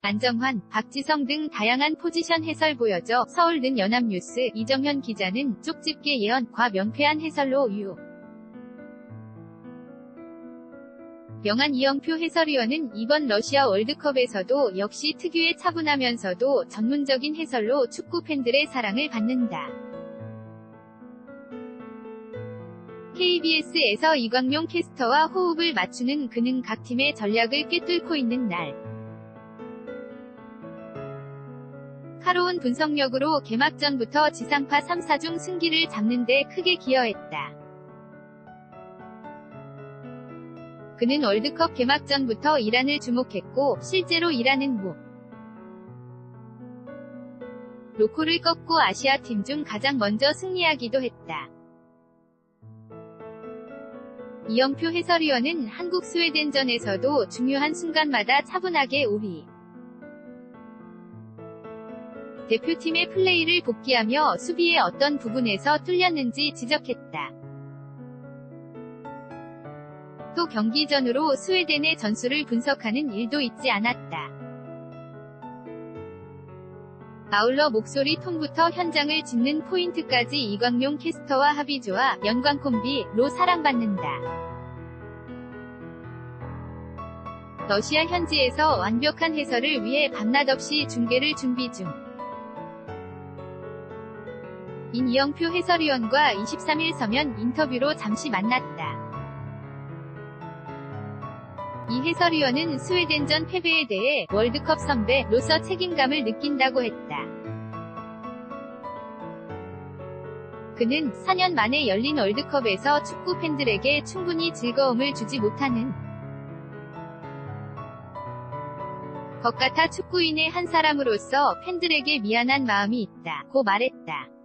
안정환, 박지성 등 다양한 포지션 해설 보여져 서울는 연합뉴스 이정현 기자는 쪽집게 예언 과 명쾌한 해설로 유. 영한 이영표 해설위원은 이번 러시아 월드컵에서도 역시 특유의 차분하면서도 전문적인 해설로 축구 팬들의 사랑을 받는다. KBS에서 이광용 캐스터와 호흡을 맞추는 그는 각 팀의 전략을 꿰뚫고 있는 날. 카로운 분석력으로 개막전부터 지상파 3사 중 승기를 잡는 데 크게 기여했다. 그는 월드컵 개막전부터 이란을 주목했고 실제로 이란은 모 로코를 꺾고 아시아 팀 중 가장 먼저 승리하기도 했다. 이영표 해설위원은 한국 스웨덴전에서도 중요한 순간마다 차분하게 우리 대표팀의 플레이를 복귀하며 수비의 어떤 부분에서 뚫렸는지 지적했다. 또 경기 전으로 스웨덴의 전술을 분석하는 일도 있지 않았다. 아울러 목소리 톤부터 현장을 짚는 포인트까지 이광용 캐스터와 합이 좋아 연관 콤비로 사랑받는다. 러시아 현지에서 완벽한 해설을 위해 밤낮 없이 중계를 준비 중. 인 이영표 해설위원과 23일 서면 인터뷰로 잠시 만났다. 이 해설위원은 스웨덴전 패배에 대해 월드컵 선배로서 책임감을 느낀다고 했다. 그는 4년 만에 열린 월드컵에서 축구 팬들에게 충분히 즐거움을 주지 못하는 것 같아 축구인의 한 사람으로서 팬들에게 미안한 마음이 있다. 고 말했다.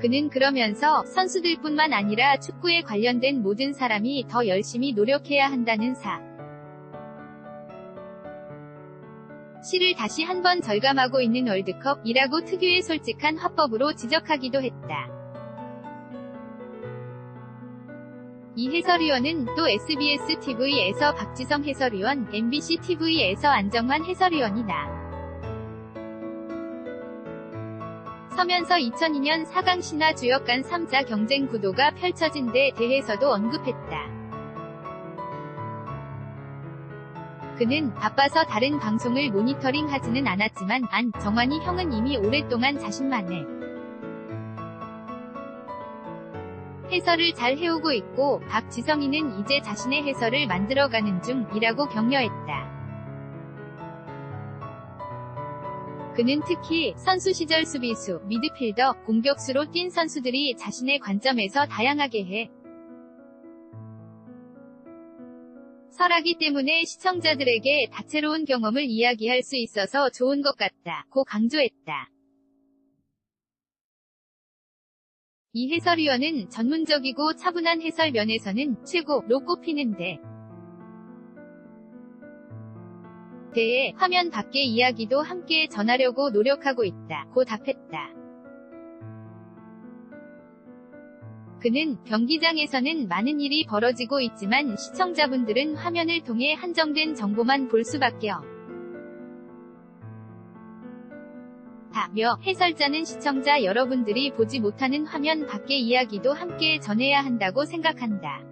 그는 그러면서 선수들뿐만 아니라 축구에 관련된 모든 사람이 더 열심히 노력해야 한다는 사. 시를 다시 한번 절감하고 있는 월드컵이라고 특유의 솔직한 화법으로 지적하기도 했다. 이 해설위원은 또 SBS TV에서 박지성 해설위원, MBC TV에서 안정환 해설위원이다. 서면서 2002년 4강 신화 주역 간 3자 경쟁 구도가 펼쳐진 데 대해서도 언급했다. 그는 바빠서 다른 방송을 모니터링 하지는 않았지만 안, 정환이 형은 이미 오랫동안 자신만의 해설을 잘 해오고 있고 박지성이는 이제 자신의 해설을 만들어가는 중이라고 격려했다. 그는 특히 선수 시절 수비수, 미드필더, 공격수로 뛴 선수들이 자신의 관점에서 다양하게 해 설하기 때문에 시청자들에게 다채로운 경험을 이야기할 수 있어서 좋은 것 같다. 고 강조했다. 이 해설위원은 전문적이고 차분한 해설 면에서는 최고로 꼽히는데 대해 화면 밖의 이야기도 함께 전하려고 노력하고 있다. 고 답했다. 그는 경기장에서는 많은 일이 벌어지고 있지만 시청자분들은 화면을 통해 한정된 정보만 볼 수밖에 없. 다며 해설자는 시청자 여러분들이 보지 못하는 화면 밖의 이야기도 함께 전해야 한다고 생각한다.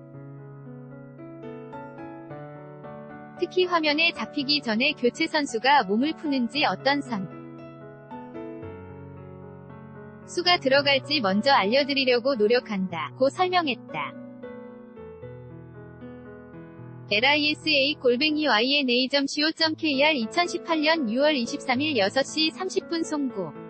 특히 화면에 잡히기 전에 교체 선수가 몸을 푸는지 어떤 선 수가 들어갈지 먼저 알려드리려고 노력한다. 고 설명했다. lisa 골뱅이 yna.co.kr 2018년 6월 23일 6시 30분 송구